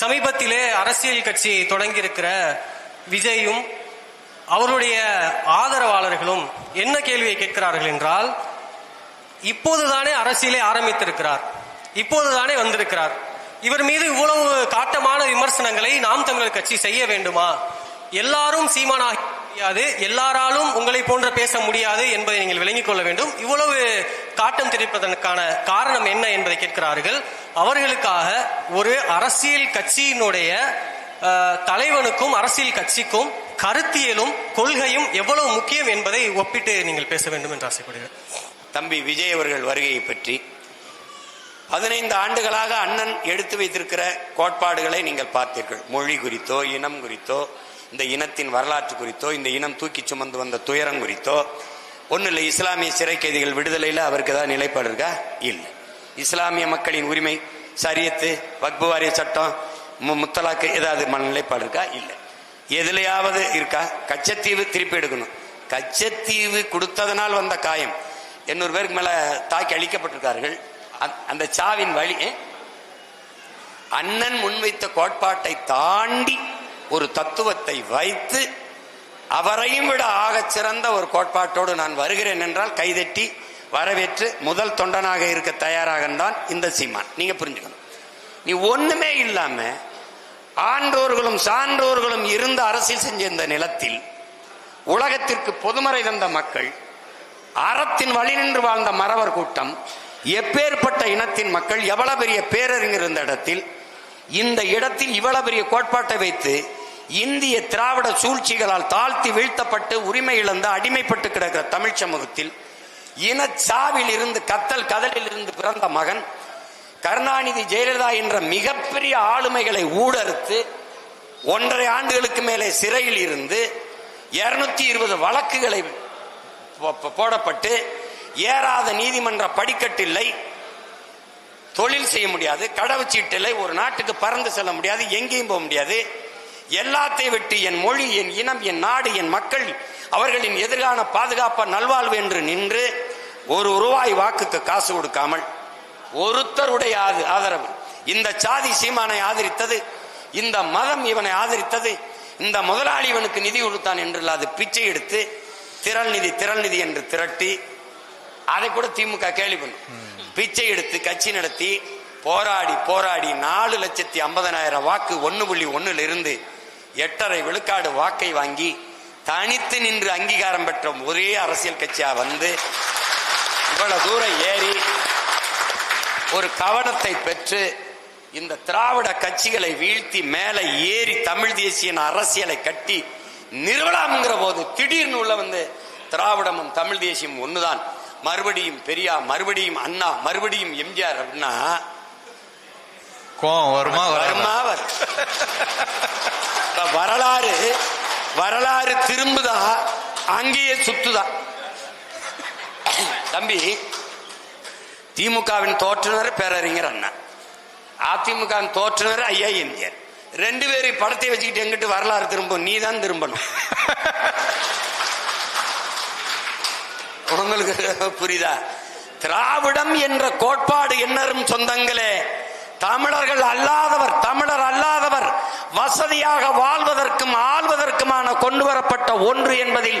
சமீபத்திலே அரசியல் கட்சி தொடங்கியிருக்கிற விஜயும் அவருடைய ஆதரவாளர்களும் என்ன கேள்வியை கேட்கிறார்கள் என்றால் இப்போதுதானே அரசியலை ஆரம்பித்திருக்கிறார். இப்போதுதானே வந்திருக்கிறார். இவர் மீது இவ்வளவு காட்டமான விமர்சனங்களை நாம் தமிழர் கட்சி செய்ய வேண்டுமா? எல்லாரும் சீமானாக முடியாது எல்லாராலும் உங்களை போன்ற பேச முடியாது என்பதை நீங்கள் விளங்கிக் கொள்ள வேண்டும். இவ்வளவு காட்டம் தெரிவிப்பதற்கான காரணம் என்ன என்பதை கேட்கிறார்கள். அவர்களுக்காக ஒரு அரசியல் கட்சியினுடைய தலைவனுக்கும் அரசியல் கட்சிக்கும் கருத்தியலும் கொள்கையும் எவ்வளவு முக்கியம் என்பதை ஒப்பிட்டு நீங்கள் பேச வேண்டும் என்று ஆசைப்படுகிறேன். தம்பி விஜய் அவர்கள் வருகையை பற்றி பதினைந்து ஆண்டுகளாக அண்ணன் எடுத்து வைத்திருக்கிற கோட்பாடுகளை நீங்கள் பார்த்தீர்கள். மொழி குறித்தோ இனம் குறித்தோ இந்த இனத்தின் வரலாற்று குறித்தோ இந்த இனம் தூக்கி சுமந்து வந்த துயரம் குறித்தோ ஒன்றும் இல்லை இஸ்லாமிய சிறை கைதிகள் விடுதலையில் அவருக்கு ஏதாவது நிலைப்பாடு இருக்கா? இல்லை. இஸ்லாமிய மக்களின் உரிமை சரியத்து வக்பு வாரிய சட்டம் மு- முத்தலாக்கு ஏதாவது மனநிலைப்பாடு இருக்கா? இல்லை. எதுலையாவது இருக்கா? கச்சத்தீவு திருப்பி எடுக்கணும். கச்சத்தீவு கொடுத்ததனால் வந்த காயம். எண்ணூறு பேருக்கு மேல தாக்கி அழிக்கப்பட்டிருக்கார்கள். அந்த- அந்த சாவின் வழி அண்ணன் முன்வைத்த கோட்பாட்டை தாண்டி ஒரு தத்துவத்தை வைத்து அவரையும் விட ஆகச் சிறந்த ஒரு கோட்பாட்டோடு நான் வருகிறேன் என்றால் கைதட்டி வரவேற்று முதல் தொண்டனாக இருக்க தயாராக தான் இந்த சீமான். நீங்க புரிஞ்சுக்கணும். நீ ஒண்ணுமே இல்லாம ஆண்டோர்களும் சான்றோர்களும் இருந்த அரசியல் செஞ்ச இந்த நிலத்தில் உலகத்திற்கு பொதுமறை தந்த மக்கள் அறத்தின் வழி நின்று வாழ்ந்த மறவர் கூட்டம் எப்பேற்பட்ட இனத்தின் மக்கள் எவ்வளவு பெரிய பேரறிஞர் இருந்த இடத்தில் இந்த இடத்தில் இவ்வளவு பெரிய கோட்பாட்டை வைத்து இந்திய திராவிட சூழ்ச்சிகளால் தாழ்த்தி வீழ்த்தப்பட்டு உரிமை இழந்து அடிமைப்பட்டு கிடக்கிற தமிழ் சமூகத்தில் இனச்சாவில் இருந்து கத்தல் கதலில் இருந்து பிறந்த மகன் கருணாநிதி ஜெயலலிதா என்ற மிகப்பெரிய ஆளுமைகளை ஊடறுத்து ஒன்றரை ஆண்டுகளுக்கு மேலே சிறையில் இருந்து இருநூத்தி இருபது வழக்குகளை போ- போடப்பட்டு ஏறாத நீதிமன்ற படிக்கட்டில்லை தொழில் செய்ய முடியாது கடவுச்சீட்டில்லை ஒரு நாட்டுக்கு பறந்து செல்ல முடியாது எங்கேயும் போக முடியாது. எல்லாத்தையும் விட்டு என் மொழி என் இனம் என் நாடு என் மக்கள் அவர்களின் எதிர்கால பாதுகாப்ப நல்வாழ்வு என்று நின்று ஒரு ரூபாய் வாக்குக்கு காசு கொடுக்காமல் ஒருத்தருடைய ஆதரவு. இந்த சாதி சீமானை ஆதரித்தது இந்த மதம் இவனை ஆதரித்தது இந்த முதலாளி இவனுக்கு நிதி கொடுத்தான் என்று அது பிச்சை எடுத்து திரள் நிதி திரள் நிதி என்று திரட்டி அதை கூட திமுக கேள்வி பண்ணும். பிச்சை எடுத்து கட்சி நடத்தி போராடி போராடி நாலு லட்சத்தி ஐம்பதனாயிரம் வாக்கு ஒன்னு புள்ளி ஒன்னுல இருந்து எட்டரை விழுக்காடு வாக்கை வாங்கி தனித்து நின்று அங்கீகாரம் பெற்ற ஒரே அரசியல் கட்சியா வந்து இவ்வளவு தூரம் ஏறி ஒரு கவனத்தை பெற்று இந்த திராவிட கட்சிகளை வீழ்த்தி மேலே ஏறி தமிழ் தேசிய அரசியலை கட்டி நிறுவலாம்ங்கிற போது திடீர்னு உள்ள வந்து திராவிடமும் தமிழ் தேசியம் ஒண்ணுதான். மறுபடியும் பெரியார் மறுபடியும் அண்ணா மறுபடியும் எம்ஜிஆர் அப்படின்னா கோவம் வருமா? வருமா வரும் வரலாறு வரலாறு திரும்புதா அங்கேயே சுத்துதா. தம்பி திமுகவின் தோற்றுனர் பேரறிஞர் அண்ணா அதிமுகவின் தோற்றுனர் ஐயா எம்ஜிஆர். ரெண்டு பேரும் படத்தை வச்சுக்கிட்டு எங்கிட்டு வரலாறு திரும்பும்? நீ தான் திரும்பணும். உங்களுக்கு புரியுதா? திராவிடம் என்ற கோட்பாடு என்னரும் சொந்தங்களே. தமிழர்கள் அல்லாதவர் தமிழர் அல்லாதவர் வசதியாக வாழ்வதற்கும் ஆள்வதற்குமான கொண்டு வரப்பட்ட ஒன்று என்பதில்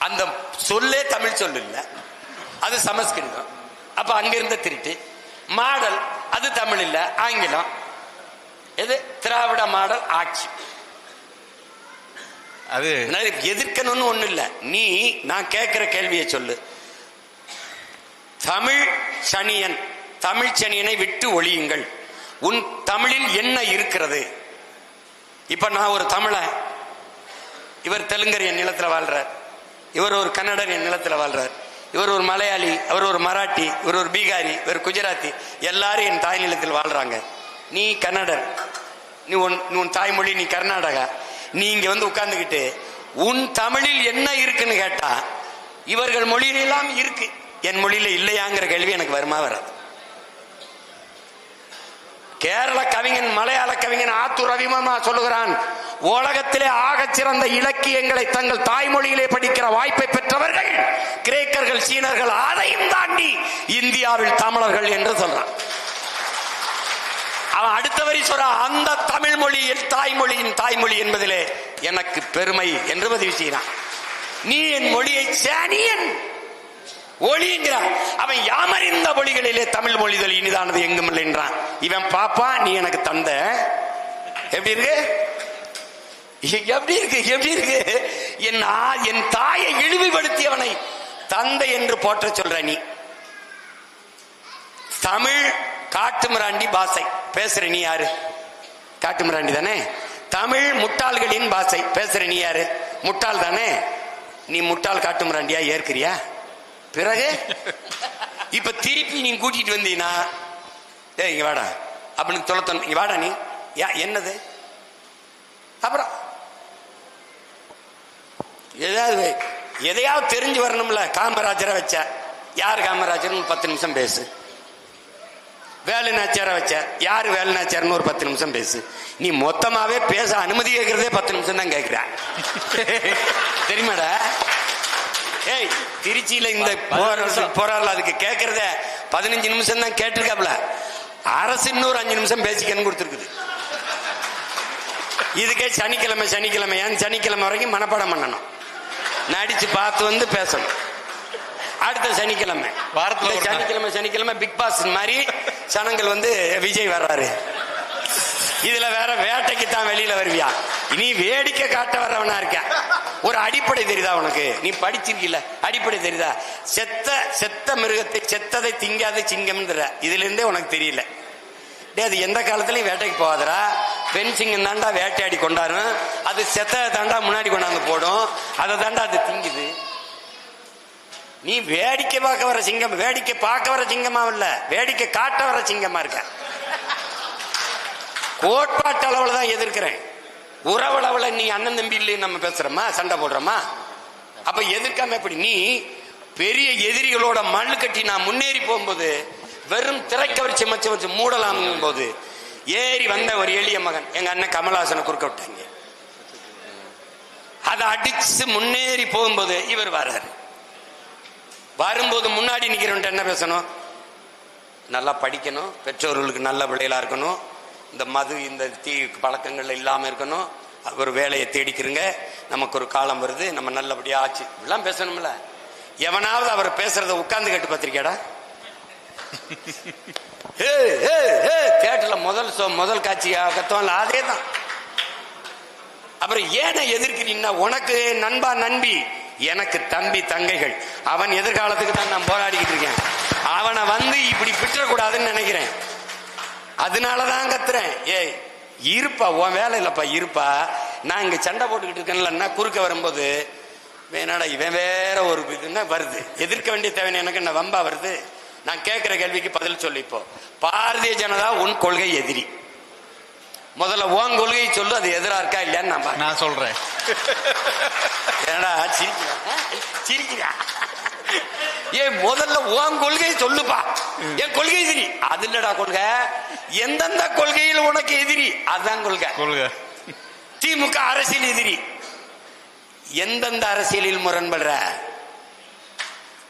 அந்த சொல்லே தமிழ் சொல் இல்ல. அது சமஸ்கிருதம். அப்ப அங்கிருந்த திருட்டு. மாடல் அது தமிழ் இல்ல. ஆங்கிலம். எது? திராவிட மாடல் ஆட்சி. அது எதிர்க்கணும்னு ஒண்ணு இல்ல. நீ நான் கேட்கிற கேள்வியை சொல்லு. தமிழ் சனியன் தமிழ் சனியனை விட்டு ஒழியுங்கள். உன் தமிழில் என்ன இருக்கிறது? இப்ப நான் ஒரு தமிழன். இவர் தெலுங்கர் என் நிலத்துல வாழ்றார். இவர் ஒரு கன்னடர் என் நிலத்துல வாழ்றார். இவர் ஒரு மலையாளி அவர் ஒரு மராட்டி இவர் ஒரு பீகாரி இவர் குஜராத்தி எல்லாரும் என் தாய் நிலத்தில் வாழ்றாங்க. நீ கன்னடர் நீ உன் உன் தாய்மொழி நீ கர்நாடகா. நீ இங்க வந்து உட்கார்ந்துகிட்டு உன் தமிழில் என்ன இருக்குன்னு கேட்டா இவர்கள் மொழியிலெல்லாம் இருக்கு. என் மொழியில இல்லையாங்கிற கேள்வி எனக்கு வருமா வராது. கேரள கவிஞன் மலையாள கவிஞன் ஆத்தூர் ரவிமர்மா சொல்லுகிறான் உலகத்திலே ஆகச் சிறந்த இலக்கியங்களை தங்கள் தாய்மொழியிலே படிக்கிற வாய்ப்பை பெற்றவர்கள் கிரேக்கர்கள் சீனர்கள் அதையும் தாண்டி இந்தியாவில் தமிழர்கள் என்று சொல்றான். அவன் அடுத்த வரி சொல்ற அந்த தமிழ் மொழி தாய்மொழியின் தாய்மொழி என்பதிலே எனக்கு பெருமை என்று பதிவு செய்கிறான். நீ என் மொழியை சேனியன் ஒளிங்கிற அவன் யாமறிந்த மொழிகளிலே தமிழ் மொழிதல் இனிதானது எங்கும் இல்லை என்றான். இவன் பாப்பா நீ எனக்கு தந்த எப்படி இருக்கு? எப்படி இருக்கு? எப்படி இருக்கு? என் ஆ- என் தாயை இழிவுபடுத்தியவனை தந்தை என்று போற்ற சொல்ற நீ. தமிழ் காட்டுமிராண்டி பாஷை பேசுற நீ யாரு? காட்டுமிராண்டி தானே? தமிழ் முட்டாள்களின் பாஷை பேசுற நீ யாரு? முட்டாள் தானே? நீ முட்டாள் காட்டுமிராண்டியா? ஏற்கிறியா? பிறகு? இப்ப திருப்பி நீ கூட்டிட்டு வந்தீனா? ஏய் இங்க வாடா. அப்படின்னு தொலைத்தன் இங்க வாடா நீ. யா என்னது? அப்புறம் ஏதாவது எதையாவது தெரிஞ்சு வரணும்ல காமராஜரை வச்ச. யார் காமராஜர்னு பத்து நிமிஷம் பேசு. வேலு நாச்சியாரை வச்ச. யார் வேலு நாச்சியார்னு ஒரு பத்து நிமிஷம் பேசு. நீ மொத்தமாவே பேச அனுமதி கேட்கறதே பத்து நிமிஷம் தான் கேட்கிற தெரியுமாடா? ஏய் திருச்சியில இந்த போராடல அதுக்கு கேட்கறத பதினஞ்சு நிமிஷம் தான் கேட்டிருக்காப்ல. அரசு இன்னொரு அஞ்சு நிமிஷம் பேசிக்கன்னு கொடுத்துருக்குது. இதுக்கே சனிக்கிழமை சனிக்கிழமை ஏன் சனிக்கிழமை வரைக்கும் மனப்பாடம் பண்ணணும். நடிச்சு பார்த்து வந்து பேசணும். அடுத்த சனிக்கிழமை. வாரத்துல. சனிக்கிழமை சனிக்கிழமை பிக் பாஸ் மாதிரி சனங்கள் வந்து விஜய் வர்றாரு. இதுல வேற வேட்டைக்கு தான் வெளியில வருவியா? நீ வேடிக்கை காட்ட வர்றவனா இருக்க. ஒரு அடிப்படை தெரியுதா உனக்கு? நீ படிச்சிருக்கீல அடிப்படை தெரியுதா? செத்த செத்த மிருகத்தை செத்ததை திங்காத சிங்கம்ன்ற. இதுல இருந்தே உனக்கு தெரியல. டேய் அது எந்த காலத்துலயும் வேட்டைக்கு போகாதடா. பெண் சிங்கம் தாண்டா வேட்டையாடி கொண்டாடும் அது செத்த தாண்டா முன்னாடி கொண்டாந்து போடும். அதை தாண்டா அது திங்குது. நீ வேடிக்கை பார்க்க வர சிங்கம் வேடிக்கை பார்க்க வர சிங்கமா இல்ல. வேடிக்கை காட்ட வர சிங்கமா இருக்க. கோட்பாட்டு அளவுல தான் எதிர்க்கிறேன். உறவளவுல நீ அண்ணன் தம்பி இல்லைன்னு நம்ம பேசுறோமா? சண்டை போடுறோமா? அப்ப எதிர்க்காம எப்படி? நீ பெரிய எதிரிகளோட மண்ணு கட்டி நான் முன்னேறி போகும்போது வெறும் திரைக்கவர்ச்சி மச்சம் வச்சு மூடலாம் போது ஏறி வந்த ஒரு எளிய மகன். எங்க அண்ணன் கமலஹாசனை குறுக்க விட்டாங்க. அதை அடிச்சு முன்னேறி போகும்போது இவர் வர்றாரு. வரும்போது முன்னாடி நிக்கிறவன்ட்ட என்ன பேசணும்? நல்லா படிக்கணும். பெற்றோர்களுக்கு நல்ல பிள்ளைகளா இருக்கணும். இந்த மது இந்த தீ பழக்கங்கள் இல்லாம இருக்கணும். ஒரு வேலையை தேடிக்கிறங்க நமக்கு ஒரு காலம் வருது. நம்ம நல்லபடியா ஆச்சு. இப்படிலாம் பேசணும்ல. எவனாவது அவர் பேசுறத உட்கார்ந்து கேட்டு பார்த்திருக்கியாடா? தேட்டர்ல முதல் முதல் காட்சி கத்தோம்ல அதே தான் அப்புறம் ஏன எதிர்க்கிறீங்கன்னா உனக்கு நண்பா நண்பி எனக்கு தம்பி தங்கைகள். அவன் எதிர்காலத்துக்கு தான் நான் போராடிக்கிட்டு இருக்கேன். அவனை வந்து இப்படி விட்டுறக்கூடாதுன்னு நினைக்கிறேன். அதனாலதான் கத்துறேன். ஏய் இருப்பா உன் வேலை இல்லப்பா இருப்பா. நான் இங்க சண்டை போட்டுக்கிட்டு இருக்கேன்லன்னா குறுக்க வரும்போது வேணாடா இவன் வேற ஒரு இதுன்னா வருது. எதிர்க்க வேண்டிய தேவை எனக்கு என்ன வம்பா வருது? நான் கேட்கிற கேள்விக்கு பதில் சொல்லு இப்போ. பாரதிய ஜனதா உன் கொள்கை எதிரி. முதல்ல உன் கொள்கையை சொல்லு அது எதிரா இருக்கா இல்லையான்னு நான். நான் சொல்றேன். என்னடா சிரிக்கிறா? சிரிக்கிறா? ஏன் முதல்ல உன் கொள்கையை சொல்லுப்பா. என் கொள்கை எதிரி. அது இல்லடா கொள்கை. எந்தெந்த கொள்கையில் உனக்கு எதிரி? அதுதான் கொள்கை. கொள்க. திமுக அரசியல் எதிரி. எந்தெந்த அரசியலில் முரண்படுற?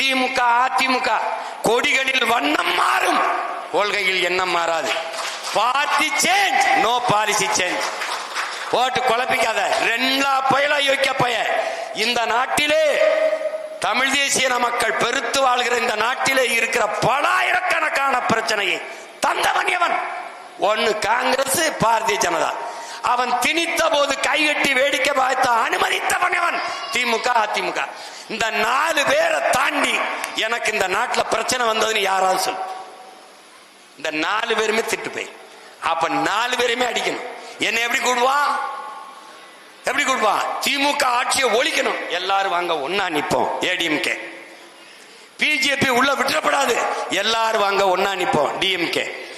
திமுக அதிமுக கொடிகளில் வண்ணம் மாறும். கொள்கையில் எண்ணம் மாறாது. Party change no policy change போட்டு குழப்பிக்காத. ரெண்டா பயலா யோக்கிய பய. இந்த நாட்டிலே தமிழ் தேசிய மக்கள் பெருத்து வாழ்கிற இந்த நாட்டிலே இருக்கிற பலாயிரக்கணக்கான பிரச்சனையை தந்தவன் எவன்? ஒன்னு காங்கிரஸ் பாரதிய ஜனதா. அவன் திணித்த போது கைகட்டி வேடிக்கை பார்த்த அனுமதித்தவன் அவன் திமுக அதிமுக. இந்த நாலு பேரை தாண்டி எனக்கு இந்த நாட்டில் பிரச்சனை வந்ததுன்னு யாராவது சொல்லு. இந்த நாலு பேருமே திட்டு போய். அப்ப நாலு பேருமே அடிக்கணும். என்ன எப்படி கூடுவான் எப்படி கூடுவான் திமுக ஆட்சியை ஒழிக்கணும். எல்லாரும் வாங்க ஒன்னா நிற்போம் ஏடிஎம்கே. பிஜேபி உள்ள விட்டுறப்படாது. எல்லாரும் வாங்க ஒன்னா நிற்போம் டிஎம்கே.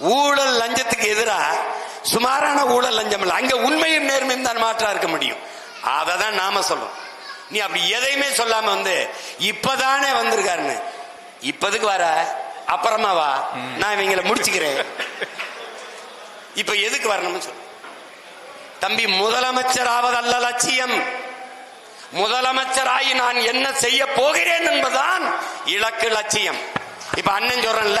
ஊழல் லஞ்சத்துக்கு எதிராக சுமாரான ஊழல் லஞ்சம் இல்லை. அங்க உண்மையும் நேர்மையும் தான் மாற்றா இருக்க முடியும். அதை தான் நாம சொல்றோம். நீ அப்படி எதையுமே சொல்லாம வந்து இப்பதானே வந்திருக்காருன்னு. இப்பதுக்கு வர? அப்புறமா வா. நான் இவங்களை முடிச்சுக்கிறேன். இப்ப எதுக்கு வரணும்னு சொல்ல. தம்பி முதலமைச்சர் ஆவதல்ல லட்சியம். முதலமைச்சராகி நான் என்ன செய்ய போகிறேன் என்பதுதான் இலக்கு லட்சியம். இப்ப அண்ணன் சொல்றேன்ல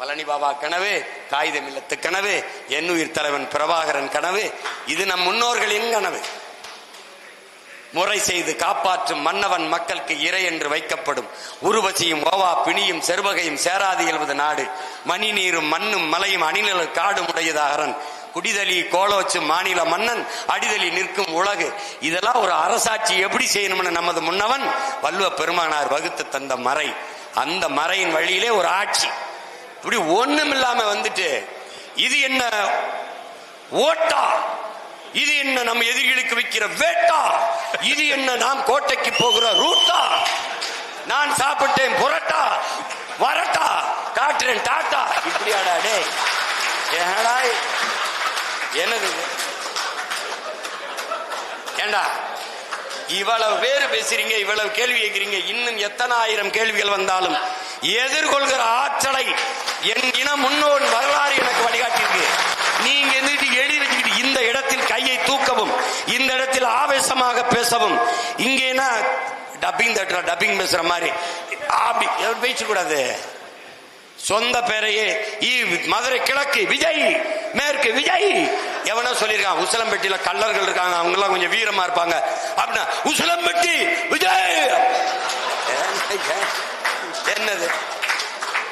பழனி பாபா கனவு காகிதம் இல்லத்து கனவு எண்ணுயிர் தலைவன் பிரபாகரன் கனவு இது நம் முன்னோர்களின் கனவு. முறை செய்து காப்பாற்றும் மன்னவன் மக்களுக்கு இறை என்று வைக்கப்படும். உருவசியும் ஓவா பிணியும் செருவகையும் சேராது எழுவது நாடு. மணி நீரும் மண்ணும் மலையும் அணிநில காடும் உடையதாகரன் குடிதலி கோலோச்சு மாநில மன்னன் அடிதலி நிற்கும் உலகு. இதெல்லாம் ஒரு அரசாட்சி எப்படி செய்யணும்னு நமது முன்னவன் வல்லுவ பெருமானார் வகுத்து தந்த மறை. அந்த மறையின் வழியிலே ஒரு ஆட்சி. இப்படி ஒண்ணும் இல்லாம வந்துட்டு இது என்ன ஓட்டா? இது என்ன நம்ம எதிரிகளுக்கு வைக்கிற வேட்டா? இது என்ன நாம் கோட்டைக்கு போகிற ரூட்டா? நான் சாப்பிட்டேன் புரட்டா? வரட்டா? காட்டுறேன் டாட்டா? இப்படியாடா டே ஏடா என்னது? ஏண்டா? இவ்வளவு பேர் பேசுறீங்க இவ்வளவு கேள்வி கேட்கிறீங்க இன்னும் எத்தனை ஆயிரம் கேள்விகள் வந்தாலும் எதிர்கொள்கிற ஆற்றலை என் இன முன்னோன் வரலாறு எனக்கு வழிகாட்டியிருக்கு. நீங்க எந்திரிட்டு எழுதி வச்சுக்கிட்டு இந்த இடத்தில் கையை தூக்கவும் இந்த இடத்தில் ஆவேசமாக பேசவும். இங்கேனா டப்பிங் தட்டுற டப்பிங் பேசுற மாதிரி. அப்படி எவர் பேசக்கூடாது சொந்த பேரையே. மதுரை கிழக்கு விஜய். மேற்கு விஜய். எவனோ சொல்லியிருக்கான் உசலம்பட்டியில கல்லர்கள் இருக்காங்க அவங்க எல்லாம் கொஞ்சம் வீரமா இருப்பாங்க. அப்படின்னா உசலம்பட்டி விஜய். என்னது?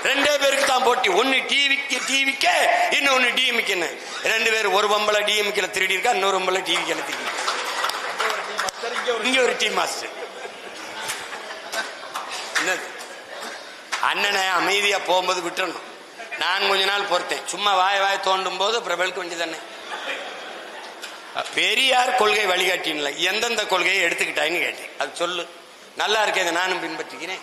ரெண்டே பேருக்கு தான் போட்டி. ஒன்னு டிவிக்கு டிவிக்கு இன்னொன்னு டிஎம்கேன்னு ரெண்டு பேர் ஒரு பொம்பளை டிஎம்கேல திருடி இருக்கா இன்னொரு பொம்பளை டிவிக்கேல திருடி இங்க ஒரு டீம் மாஸ்டர் என்னது? அண்ணனை அமைதியா போகும்போது விட்டுறணும். நான் கொஞ்ச நாள் பொறுத்தேன். சும்மா வாய வாய தோண்டும் போது பிரபலுக்கு கொஞ்சம் தானே. பெரியார் கொள்கை வழிகாட்டின்ல எந்தெந்த கொள்கையை எடுத்துக்கிட்டாங்கன்னு கேட்டேன். அது சொல்லு. நல்லா இருக்கே இதை நானும் பின்பற்றிக்கிறேன்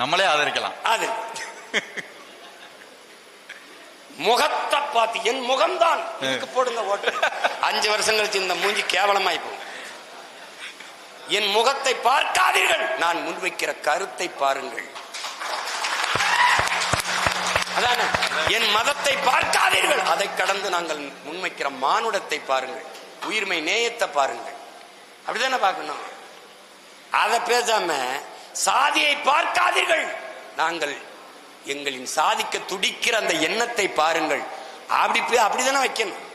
நம்மளே ஆதரிக்கலாம். அது. முகத்தை பார்த்து என் முகம்தான். இதுக்கு போடுங்க ஓட்டு. அஞ்சு வருஷம் கழிச்சு இந்த மூஞ்சி கேவலமாய் போகும் என் முகத்தை பார்க்காதீர்கள். நான் முன்வைக்கிற கருத்தை பாருங்கள். அதானே? என் மதத்தை பார்க்காதீர்கள். அதை கடந்து நாங்கள் முன்வைக்கிற மானுடத்தை பாருங்கள். உயிர்மை நேயத்தை பாருங்கள். அப்படிதானே பார்க்கணும்? அதை பேசாம சாதியை பார்க்காதீர்கள். நாங்கள் எங்களின் சாதிக்க துடிக்கிற அந்த எண்ணத்தை பாருங்கள். அப்படி அப்படிதானே வைக்கணும்.